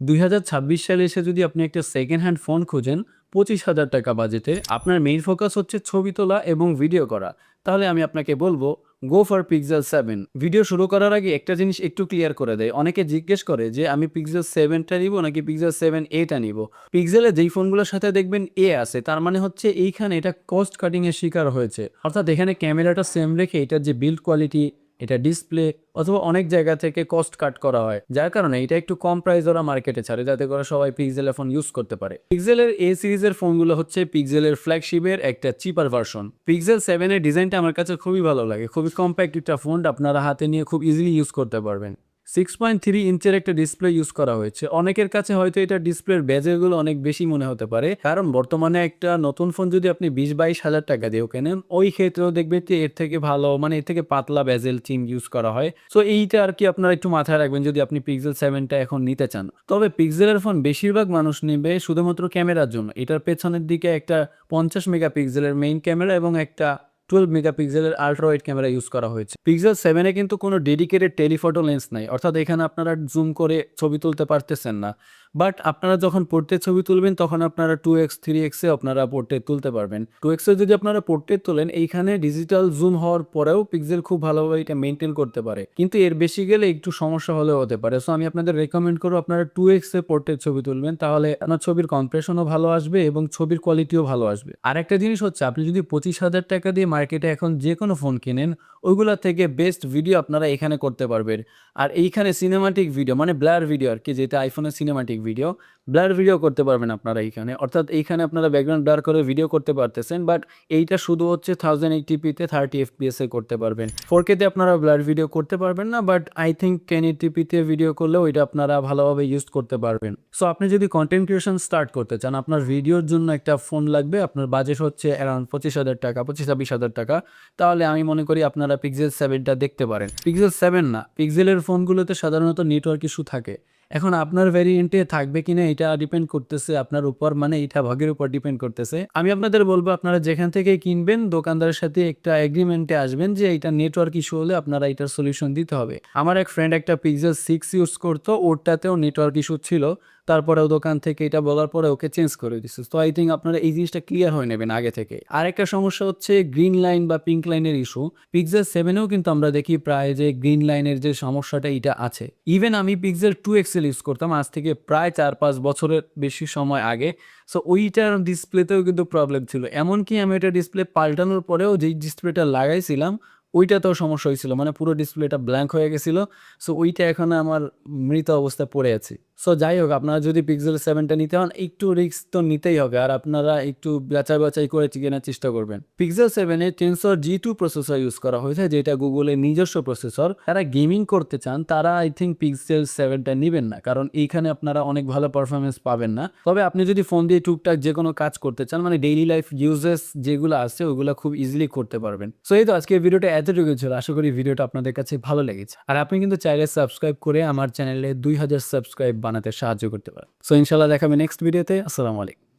দু হাজার ছাব্বিশ সালে এসে যদি আপনি একটা সেকেন্ড হ্যান্ড ফোন খুঁজেন, পঁচিশ হাজার টাকা বাজেটে আপনার মেইন ফোকাস হচ্ছে ছবি তোলা এবং ভিডিও করা। তাহলে আমি আপনাকে বলব go for pixel seven video শুরু করার আগে একটা জিনিস একটু ক্লিয়ার করে দেয়। অনেকে জিজ্ঞেস করে যে, আমি পিক্সেল সেভেনটা নিব নাকি পিক্সেল সেভেন এটা নিব? পিক্সেলে যেই ফোনগুলোর সাথে দেখবেন এ আছে, তার মানে হচ্ছে এইখানে এটা কস্ট কাটিং এর শিকার হয়েছে। অর্থাৎ এখানে ক্যামেরাটা সেম রেখে এটার যে বিল্ড কোয়ালিটি এটা ডিসপ্লে অথবা অনেক জায়গা থেকে কস্ট কাট করা হয়, যার কারণে এটা একটু কম প্রাইস ওরা মার্কেটে ছাড়ে, যাতে করে সবাই পিক্সেলের ফোন ইউজ করতে পারে। পিক্সেলের এ সিরিজের ফোনগুলো হচ্ছে পিক্সেলের ফ্ল্যাগশিপের একটা চিপার ভার্সন পিক্সেল সেভেনের ডিজাইনটা আমার কাছে খুবই ভালো লাগে। খুবই কম্প্যাক্ট একটা ফোন আপনারা হাতে নিয়ে খুব ইজিলি ইউজ করতে পারবেন। সিক্স পয়েন্ট থ্রি ইঞ্চের একটা ডিসপ্লে ইউজ করা হয়েছে। অনেকের কাছে হয়তো এটা ডিসপ্লের ব্যাজেগুলো অনেক বেশি মনে হতে পারে। কারণ বর্তমানে একটা নতুন ফোন যদি আপনি বিশ বাইশ হাজার টাকা দিয়েও কেনেন, ওই ক্ষেত্রেও দেখবেন যে এর থেকে ভালো মানে এর থেকে পাতলা ব্যাজেল চিম ইউজ করা হয়। সো এইটা আর কি আপনারা একটু মাথায় রাখবেন যদি আপনি পিক্সেল সেভেনটা এখন নিতে চান। তবে পিক্সেলের ফোন বেশিরভাগ মানুষ নেবে শুধুমাত্র ক্যামেরার জন্য। এটার পেছনের দিকে একটা পঞ্চাশ মেগাপিক্সেলের মেইন ক্যামেরা এবং একটা টুয়েলভ মেগাপিক্সেলের আল্ট্রা ওয়াইড ক্যামেরা ইউজ করা হয়েছে। পিক্সেল সেভেনে কিন্তু কোনো ডেডিকেটেড টেলিফটো লেন্স নাই। অর্থাৎ এখানে আপনারা জুম করে ছবি তুলতে পারতেছেন না। বাট আপনারা যখন পোর্ট্রেট ছবি তুলবেন, তখন আপনারা টু এক্স থ্রি এক্সে আপনারা পোর্ট্রেট তুলতে পারবেন। টু এক্সে যদি আপনারা পোর্ট্রেট তোলেন, এইখানে ডিজিটাল জুম হওয়ার পরেও পিক্সেল খুব ভালোভাবে এটা মেনটেন করতে পারে। কিন্তু এর বেশি গেলে একটু সমস্যা হলেও হতে পারে। সো আমি আপনাদের রেকমেন্ড করব, আপনারা টু এক্সে পোর্ট্রেট ছবি তুলবেন, তাহলে আপনার ছবির কম্প্রেশনও ভালো আসবে এবং ছবির কোয়ালিটিও ভালো আসবে। আর একটা জিনিস হচ্ছে, আপনি যদি পঁচিশ হাজার টাকা দিয়ে মার্কেটে এখন যে কোনো ফোন কেনেন, ওইগুলা থেকে বেস্ট ভিডিও আপনারা এখানে করতে পারবেন। আর এইখানে সিনেমাটিক ভিডিও মানে ব্লার ভিডিও আর কি, যেটা আইফোনের সিনেমাটিক ভিডিও ব্লার ভিডিও করতে পারবেন আপনারা এইখানে। অর্থাৎ এইখানে আপনারা ব্যাকগ্রাউন্ড ব্লার করে ভিডিও করতে পারতেছেন বাট এইটা শুধু হচ্ছে থাউজেন্ড এইটিপিতে থার্টি এফপিএসে করতে পারবেন। ফোর কেতে আপনারা ব্লার ভিডিও করতে পারবেন না বাট আই থিঙ্ক টেন এইটিপিতে ভিডিও করলেও এটা আপনারা ভালোভাবে ইউজ করতে পারবেন। সো আপনি যদি কন্টেন্ট ক্রিয়েশন স্টার্ট করতে চান, আপনার ভিডিওর জন্য একটা ফোন লাগবে, আপনার বাজেট হচ্ছে অ্যারাউন্ড পঁচিশ হাজার টাকা, পঁচিশ ছাব্বিশ হাজার টাকা। তাহলে আমি মনে করি আপনারা পিক্সেল সেভেনটা দেখতে পারেন। পিক্সেল সেভেন না পিক্সেলের ফোনগুলোতে সাধারণত নেটওয়ার্ক ইস্যু থাকে। এখন আপনার ভ্যারিয়েন্টে থাকবে কিনা এটা ডিপেন্ড করতেছে, আপনার উপর মানে এটা ভাগের উপর ডিপেন্ড করতেছে। আমি আপনাদের বলব, আপনারা যেখান থেকে কিনবেন, দোকানদারের সাথে একটা এগ্রিমেন্টে আসবেন যে এটা নেটওয়ার্ক ইস্যু হলে আপনারা এটার সলিউশন দিতে হবে। আমার এক ফ্রেন্ড একটা পিজা সিক্স ইউজ করতো ওরটাতেও নেটওয়ার্ক ইস্যু ছিল। তারপরেও দোকান থেকে এটা বলার পরে ওকে চেঞ্জ করে দিচ্ছে তো আই থিঙ্ক আপনারা এই জিনিসটা ক্লিয়ার হয়ে নেবেন আগে থেকে। আরেকটা সমস্যা হচ্ছে গ্রিন লাইন বা পিঙ্ক লাইনের ইস্যু পিক্সেল সেভেনেও কিন্তু আমরা দেখি প্রায় যে গ্রিন লাইনের যে সমস্যাটা এটা আছে। ইভেন আমি পিক্সেল টু এক্সেল ইউজ করতাম আজ থেকে প্রায় চার পাঁচ বছরের বেশি সময় আগে। সো ওইটার ডিসপ্লেতেও কিন্তু প্রবলেম ছিল। এমনকি আমি এটা ডিসপ্লে পাল্টানোর পরেও যেই ডিসপ্লেটা লাগাইছিলাম ওইটাতেও সমস্যা হয়েছিল। মানে পুরো ডিসপ্লেটা ব্ল্যাঙ্ক হয়ে গেছিল। সো ওইটা এখন আমার মৃত অবস্থায় পড়ে আছে। সো যাই হোক, আপনারা যদি পিক্সেল সেভেনটা নিতে হন একটু রিস্ক তো নিতেই হবে। আর আপনারা একটু বাছাই বাছাই করে কেনার চেষ্টা করবেন। পিক্সেল সেভেনে Tensor G two processor use করা হয়েছে যেটা গুগলের নিজস্ব প্রসেসর যারা গেমিং করতে চান, তারা আই থিঙ্ক পিক্সেল সেভেনটা নেবেন না। কারণ এইখানে আপনারা অনেক ভালো পারফরমেন্স পাবেন না। তবে আপনি যদি ফোন দিয়ে টুকটাক যে কোনো কাজ করতে চান মানে ডেইলি লাইফ ইউজেস যেগুলো আছে, ওগুলো খুব ইজিলি করতে পারবেন। সো এই তো আজকে ভিডিওটা এতটুকু ছিল। আশা করি ভিডিওটা আপনাদের কাছে ভালো লেগেছে। আর আপনি কিন্তু চাইলে সাবস্ক্রাইব করে আমার চ্যানেলে দুই হাজার সাবস্ক্রাইব বানাতে সাহায্য করতে পারেন। সো ইনশাল্লাহ দেখাবে নেক্সট ভিডিওতে আসসালামু আলাইকুম।